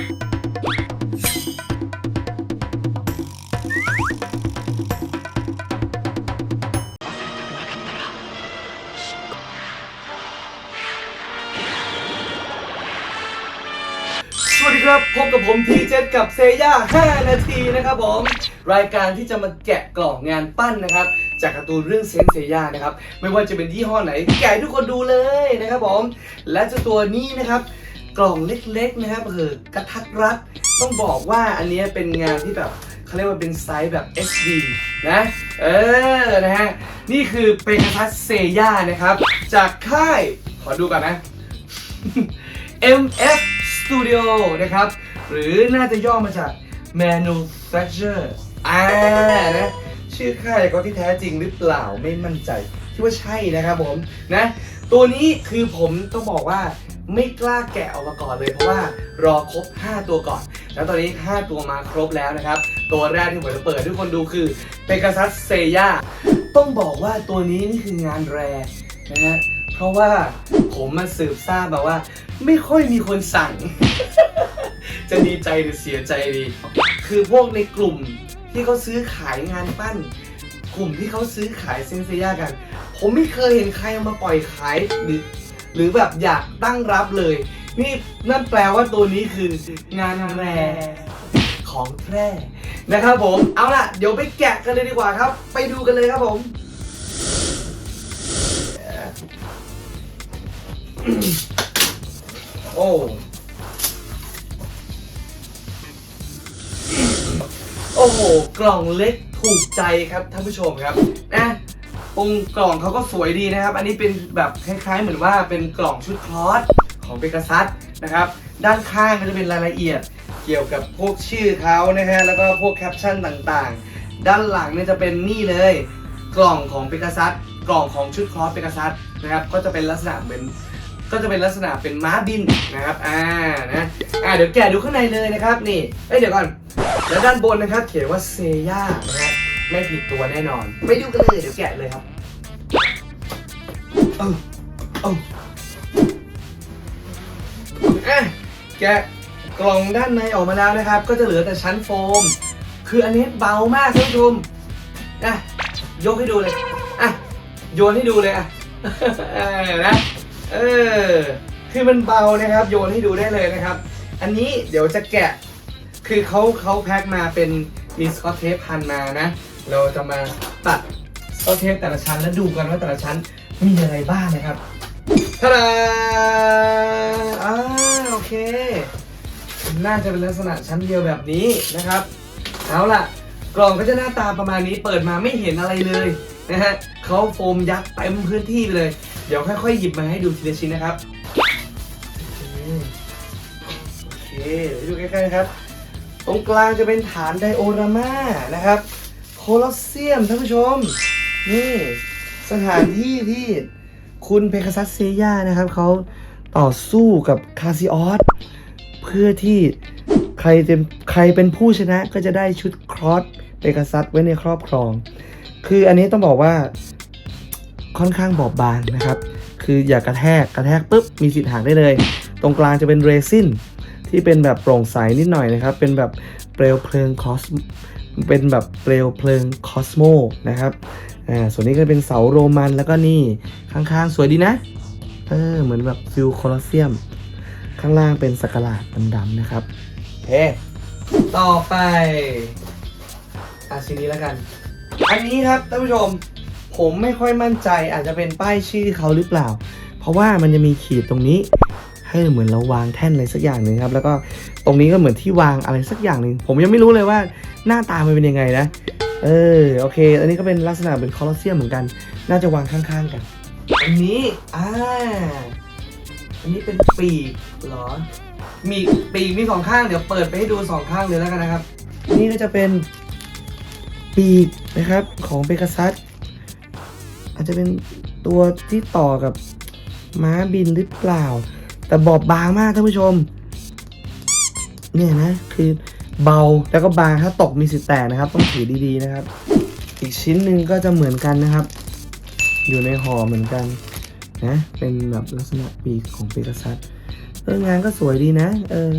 สวัสดีครับ พบกับผมทีเจกับเซย่า 5 นาทีนะครับผม รายการที่จะมาแกะกล่องงานปั้นนะครับ จากการ์ตูนเรื่องเซนเซย่านะครับ ไม่ว่าจะเป็นยี่ห้อไหน แกะให้ทุกคนดูเลยนะครับผม และเจ้าตัวนี้นะครับ กล่องเล็กๆนะครับเออกระทัดรัดต้องบอกว่าอันนี้เป็นงานที่แบบเขาเรียกว่าเป็นไซส์แบบ SD นะ เออ นะฮะ นี่คือเปก a ซัสเซย่านะครับ จากค่าย ขอดูก่อนนะ MF Studio นะครับ หรือน่าจะย่อมาจาก Manufacture อ่านะ ชื่อค่ายก็ที่แท้จริงหรือเปล่าไม่มั่นใจคิดว่าใช่นะครับผม นะ ตัวนี้คือผมต้องบอกว่า ไม่กล้าแกะออกมาก่อนเลยเพราะว่ารอครบ 5 ตัวก่อน แล้วตอนนี้ 5 ตัวมาครบแล้วนะครับ ตัวแรกที่ผมจะเปิดให้ทุกคนดูคือเปก a ซัสเซย่าต้องบอกว่าตัวนี้นี่คืองานแรนะฮะเพราะว่าผมมาสืบทราบมาว่า ไม่ค่อยมีคนสั่ง จะดีใจหรือเสียใจดี คือพวกในกลุ่มที่เขาซื้อขายงานปั้น กลุ่มที่เขาซื้อขายเซนเซียกัน ผมไม่เคยเห็นใครเอามาปล่อยขายหรือ หรือแบบอยากตั้งรับเลย นี่นั่นแปลว่าตัวนี้คืองานแรของแท้นะครับผม เอาล่ะ เดี๋ยวไปแกะกันเลยดีกว่าครับ ไปดูกันเลยครับผมโอ้โอ้โห กล่องเล็กถูกใจครับท่านผู้ชมครับนะ ตรงกล่องเขาก็สวยดีนะครับ อันนี้เป็นแบบคล้ายๆ เหมือนว่าเป็นกล่องชุดคลอสของเบกซัสนะครับ ด้านข้างก็จะเป็นรายละเอียด เกี่ยวกับพวกชื่อเขานะฮะ แล้วก็พวกแคปชั่นต่างๆ ด้านหลังเนี่ยจะเป็นนี่เลย กล่องของเบกซัสกล่องของชุดคลอสเบกซัสนะครับ ก็จะเป็นลักษณะเหมือนก็จะเป็นลักษณะเป็นม้าบินนะครับ อ่า นะ อ่า เดี๋ยวแกะดูข้างในเลยนะครับ นี่ เอ้ย เดี๋ยวก่อน แล้วด้านบนนะครับ เขียนว่าเซย่านะฮะ ไม่ผิดตัวแน่นอน ไปดูกันเลยเดี๋ยวแกะเลยครับเอ้าเอ้าอะแกะกล่องด้านในออกมาแล้วนะครับ ก็จะเหลือแต่ชั้นโฟม คืออันนี้เบามากท่านผู้ชมอะยกให้ดูเลยอะโยนให้ดูเลยอะเออนะเออคือมันเบานะครับ โยนให้ดูได้เลยนะครับ อันนี้เดี๋ยวจะแกะ คือเขาเขาแพ็คมาเป็นมีสกอตเทปพันมานะ เราจะมาตัดสกอเทปแต่ละชั้นแล้วดูกันว่าแต่ละชั้นมีอะไรบ้างนะครับทาดาอ่าโอเค น่าจะเป็นลักษณะชั้นเดียวแบบนี้นะครับ เอาล่ะ กล่องก็จะหน้าตาประมาณนี้ เปิดมาไม่เห็นอะไรเลยนะฮะเขาโฟมยัดเต็มพื้นที่ไปเลย เดี๋ยวค่อยๆหยิบมาให้ดูทีละชิ้นนะครับ โอเคเดี๋ยวดูใกล้ๆนะครับ ตรงกลางจะเป็นฐานไดโอรามานะครับ ลอสเซียมท่านผู้ชม นี่สถานที่ที่คุณเพคาซัสเซย่านะครับเขาต่อสู้กับคาซิออสเพื่อที่ใครเป็นใครเป็นผู้ชนะก็จะได้ชุดครอสเปกาซัสไว้ในครอบครอง คืออันนี้ต้องบอกว่าค่อนข้างบอบบางนะครับ คืออย่ากระแทกกระแทกปุ๊บมีสิทธิ์หักได้เลย ตรงกลางจะเป็นเรซินที่เป็นแบบโปร่งใสนิดหน่อยนะครับ เป็นแบบเปลวเพลิงคอส เป็นแบบเปลวเพลิงคอสโมนะครับอ่าส่วนนี้ก็เป็นเสาโรมันแล้วก็นี่ข้างๆ สวยดีนะ เออ เหมือนแบบฟิลโคลอสเซียม ข้างล่างเป็นสักหลาดดำๆนะครับโอเคต่อไปอาชิ้นนี้แล้วกัน อันนี้ครับท่านผู้ชมผมไม่ค่อยมั่นใจอาจจะเป็นป้ายชื่อเขาหรือเปล่า เพราะว่ามันจะมีขีดตรงนี้ ให้เหมือนเราวางแท่นอะไรสักอย่างหนึ่งครับ แล้วก็ตรงนี้ก็เหมือนที่วางอะไรสักอย่างหนึ่งผมยังไม่รู้เลยว่าหน้าตามันเป็นยังไงนะ เออโอเค อันนี้ก็เป็นลักษณะเป็นคอลอสเซียมเหมือนกัน น่าจะวางข้างๆกัน อันนี้อ่าอันนี้เป็นปีกเหรอ มีปีกมีสองข้างเดี๋ยวเปิดไปให้ดูสองข้างเลยแล้วกันนะครับ นี่ก็จะเป็นปีกนะครับของเบกาซัสอาจจะเป็นตัวที่ต่อกับม้าบินหรือเปล่า แต่บอบบางมากท่านผู้ชม เนี่ยนะ คือเบาแล้วก็บางถ้าตกมีสิทธิ์แตกนะครับ ต้องถือดีๆนะครับ อีกชิ้นหนึ่งก็จะเหมือนกันนะครับ อยู่ในห่อเหมือนกันนะเป็นแบบลักษณะปีกของเปกาซัสเอองานก็สวยดีนะ เออ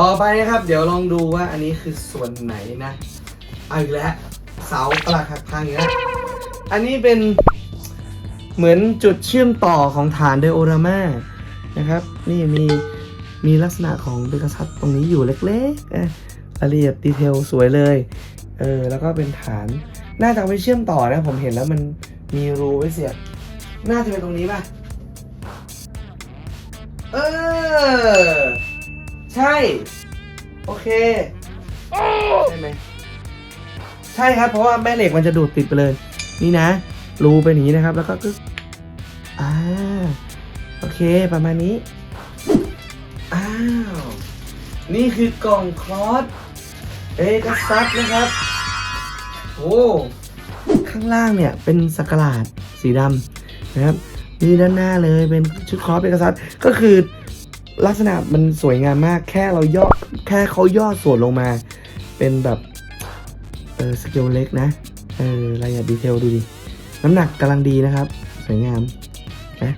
ต่อไปนะครับ เดี๋ยวลองดูว่าอันนี้คือส่วนไหนนะเอาอีกแล้วเสาประหลาหักพังอีกแล้วอันนี้เป็น เหมือนจุดเชื่อมต่อของฐานไดโอรามานะครับ นี่มีมีลักษณะของเบกซัสตรงนี้อยู่เล็กๆอะรายละเอียดดีเทลสวยเลยเออแล้วก็เป็นฐานน่าจะเอาไปเชื่อมต่อนะ ผมเห็นแล้วมันมีรูไว้เสียบน่าจะเป็นตรงนี้ป่ะเออใช่ โอเคใช่ไหมใช่ครับ เพราะว่าแม่เหล็กมันจะดูดติดไปเลย นี่นะ รูเป็นอย่างนี้นะครับ แล้วก็กึกอ่าโอเคประมาณนี้อ้าวนี่คือกล่องคลอสเอกซัสนะครับโอ้ข้างล่างเนี่ยเป็นสกหลาดสีดำนะครับนี่ด้านหน้าเลยเป็นชุดคลอสเอกซัสก็คือลักษณะมันสวยงามมากแค่เราย่อแค่เขาย่อส่วนลงมา เป็นแบบ เออสเกลเล็กนะ เออรายละเอียดดีเทลดูดิ น้ำหนักกำลังดีนะครับ สวยงามนะ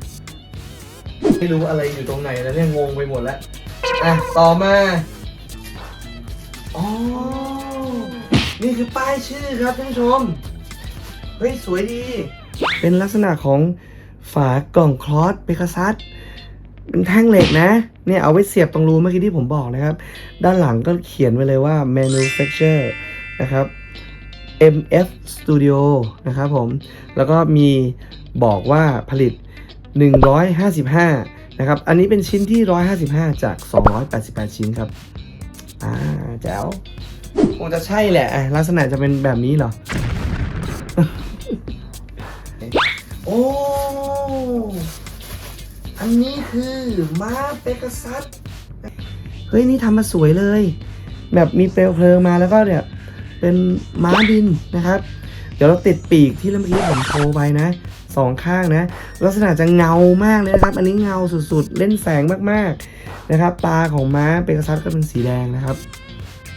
ไม่รู้อะไรอยู่ตรงไหนแล้วเนี่ยงงไปหมดแล้ว อะ ต่อมาอ๋อนี่คือป้ายชื่อครับท่านผู้ชม เฮ้ย สวยดี เป็นลักษณะของฝากล่องคลอสเปกาซัสเป็นแท่งเหล็กนะ เนี่ยเอาไว้เสียบตรงรูเมื่อกี้ที่ผมบอกนะครับ ด้านหลังก็เขียนไว้เลยว่า manufacture นะครับ MF Studio นะครับผม แล้วก็มีบอกว่าผลิต 155 นะครับ อันนี้เป็นชิ้นที่ 155 จาก 288 ชิ้นครับ อ่าแจ๋วคงจะใช่แหละลักษณะจะเป็นแบบนี้เหรอ โอ้ อันนี้คือม้าเปกาซัส เฮ้ย นี่ทำมาสวยเลย แบบมีเปลวเพลิงมาแล้วก็เนี่ย เป็นม้าบินนะครับ เดี๋ยวเราติดปีกที่เมื่อกี้ผมโชว์ไปนะสองข้างนะ ลักษณะจะเงามากเลยนะครับ อันนี้เงาสุดๆ เล่นแสงมากๆนะครับ ตาของม้าเป็นกาซัสก็เป็นสีแดงนะครับ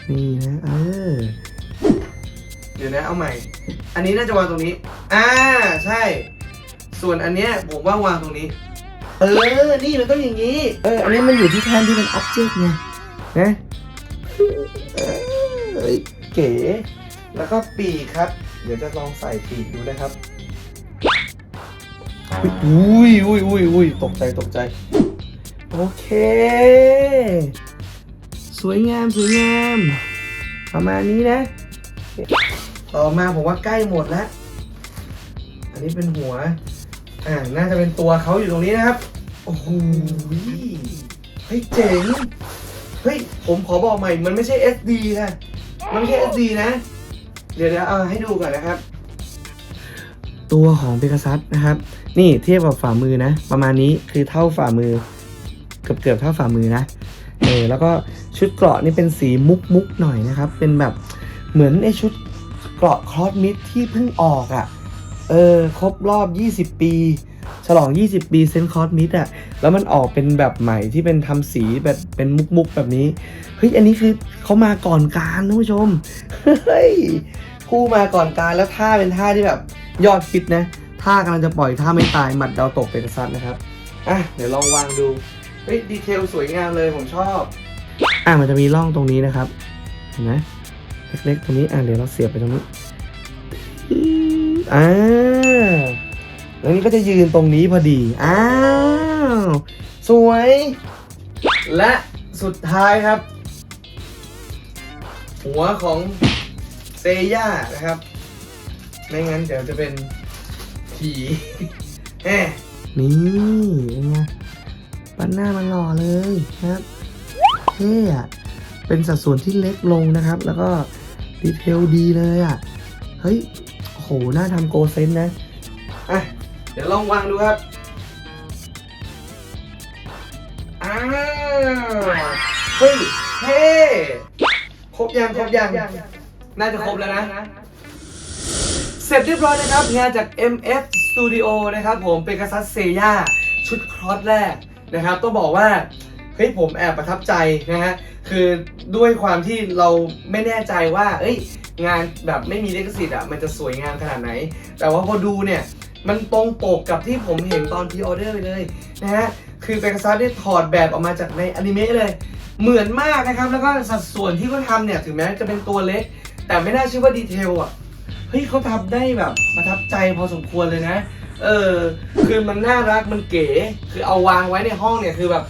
นี่นะ เออ เดี๋ยวนะเอาใหม่ อันนี้น่าจะวางตรงนี้ อ่าใช่ ส่วนอันเนี้ยผมว่าวางตรงนี้ เออ นี่มันต้องอย่างนี้ เออ อันนี้มันอยู่ที่แทนที่เป็น object ไงนะเฮ้ย เก๋ แล้วก็ปีกครับ เดี๋ยวจะลองใส่ปีกดูนะครับ อุ้ยอุ้ยอุ้ยอุ้ยตกใจตกใจ โอเค สวยงามสวยงามประมาณนี้นะ ต่อมาผมว่าใกล้หมดแล้ว อันนี้เป็นหัว อ่า น่าจะเป็นตัวเขาอยู่ตรงนี้นะครับ โอ้โหเฮ้ยเจ๋ง เฮ้ย ผมขอบอกใหม่ มันไม่ใช่ SD นะ มันไม่ใช่ SD นะ เดี๋ยวเดี๋ยวเอาให้ดูก่อนนะครับ ตัวของเ e ก a ซัสนะครับ นี่เทียบกับฝ่ามือนะ ประมาณนี้คือเท่าฝ่ามือ เกือบเกือบๆเท่าฝ่ามือนะเออแล้วก็ชุดเกราะนี่เป็นสีมุกมุกหน่อยนะครับ เป็นแบบเหมือนไอชุดเกราะคลอสมิดที่เพิ่งออกอะ่ะ เออ ครบรอบ 20 ปี ฉลอง 20 ปีเซนคอร์สมิดอะแล้วมันออกเป็นแบบใหม่ที่เป็นทำสีแบบเป็นมุกมุกๆแบบนี้ เฮ้ย อันนี้คือเขามาก่อนการท่านผู้ชม เฮ้ยผู้มาก่อนการแล้วท่าเป็นท่าที่แบบยอดฮิตนะ ท่ากำลังจะปล่อยท่าไม่ตายหมัดดาวตกเป็นซัดนะครับ อะ เดี๋ยวลองวางดู เฮ้ย ดีเทลสวยงามเลยผมชอบ อะ มันจะมีร่องตรงนี้นะครับ เห็นไหมเล็กๆตรงนี้ อะ เดี๋ยวเราเสียบไปตรงนี้อ่า แล้วนี่ก็จะยืนตรงนี้พอดี อ้าว สวย และสุดท้ายครับ หัวของเซย่านะครับ ไม่งั้นเดี๋ยวจะเป็นผีแหมนี่เป็นไงปันหน้ามันหล่อเลยนะครับเท่อะเป็นสัดส่วนที่เล็กลงนะครับ แล้วก็ดีเทลดีเลยอะเฮ้ยโหน่าทำโกเซนนะ อะ ดี๋ยวลองวางดูครับอ้าวเฮ้ยเท่ครบยังครบยังน่าจะครบแล้วนะ เสร็จเรียบร้อยนะครับ งานจาก MF Studio นะครับผมเป็นกษัตริย์เซย่าชุดครอสแรกนะครับ ต้องบอกว่าเฮ้ยผมแอบประทับใจนะฮะคือด้วยความที่เราไม่แน่ใจว่า เอ้ย งานแบบไม่มีลิขสิทธิ์อะมันจะสวยงามขนาดไหน แต่ว่าพอดูเนี่ย มันตรงปกกับที่ผมเห็นตอนพรีออเดอร์ไปเลยนะฮะ คือเปกาซัสได้ถอดแบบออกมาจากในอนิเมะเลย เหมือนมากนะครับ แล้วก็สัดส่วนที่เขาทำเนี่ย ถึงแม้จะเป็นตัวเล็ก แต่ไม่น่าเชื่อว่าดีเทลอะ เฮ้ยเขาทำได้แบบประทับใจพอสมควรเลยนะ เออ คือมันน่ารัก มันเก๋ คือเอาวางไว้ในห้องเนี่ยคือแบบ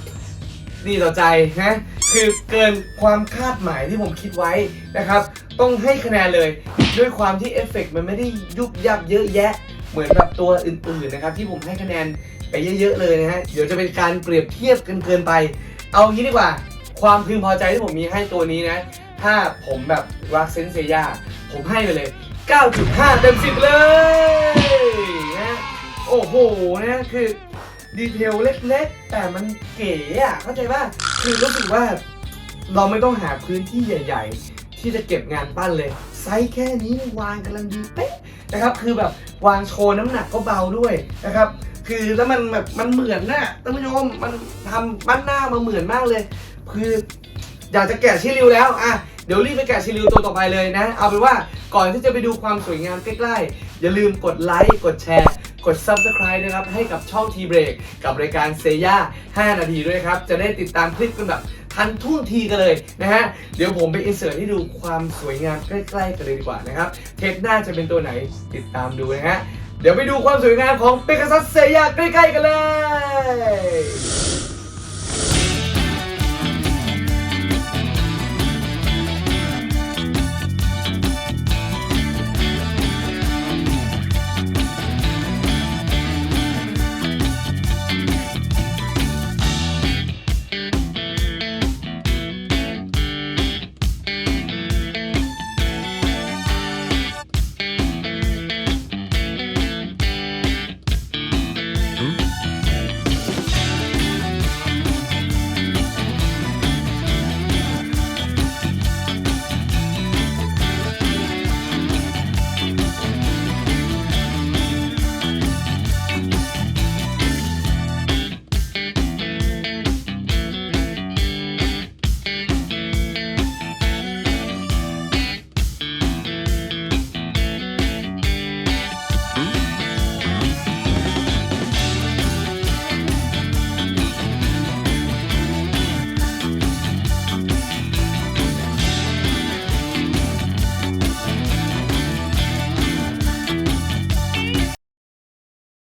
ดีต่อใจนะ คือเกินความคาดหมายที่ผมคิดไว้นะครับ ต้องให้คะแนนเลย ด้วยความที่เอฟเฟกต์มันไม่ได้ยุบยับเยอะแยะ เหมือนแบบตัวอื่นๆนะครับ ที่ผมให้คะแนนไปเยอะๆเลยนะฮะเดี๋ยวจะเป็นการเปรียบเทียบกันเกินไป เอางี้ดีกว่า ความพึงพอใจที่ผมมีให้ตัวนี้นะ ถ้าผมแบบรักเซนเซียผมให้ไปเลย 9.5 เต็ม 10 เลยนะโอ้โหนะคือดีเทลเล็กๆ แต่มันเก๋อะเข้าใจป่ะคือรู้สึกว่าเราไม่ต้องหาพื้นที่ใหญ่ ๆ ที่จะเก็บงานปั้นเลย ซส์แค่นี้วางกำลังดีเป๊ะนะครับ คือแบบวางโชว์น้ำหนักก็เบาด้วยนะครับ คือแล้วมันแบบมันเหมือนน่ะท่านผู้ชมมันทำปั้นหน้ามาเหมือนมากเลย คืออยากจะแกะชิลิวแล้วอะเดี๋ยวรีบไปแกะชิลิวตัวต่อไปเลยนะ เอาเป็นว่าก่อนที่จะไปดูความสวยงามใกล้ๆ อย่าลืมกดไลค์กดแชร์กด Subscribe นะครับ ให้กับช่อง T Break กับรายการเซย่า5นาทีด้วยครับ จะได้ติดตามคลิปกันแบบ ทันท่วงทีกันเลยนะฮะ เดี๋ยวผมไปอินเสิร์ตให้ดูความสวยงามใกล้ๆกันเลยดีกว่านะครับ เทปหน้าจะเป็นตัวไหนติดตามดูนะฮะ เดี๋ยวไปดูความสวยงามของเปกัสเซียใกล้ๆกันเลย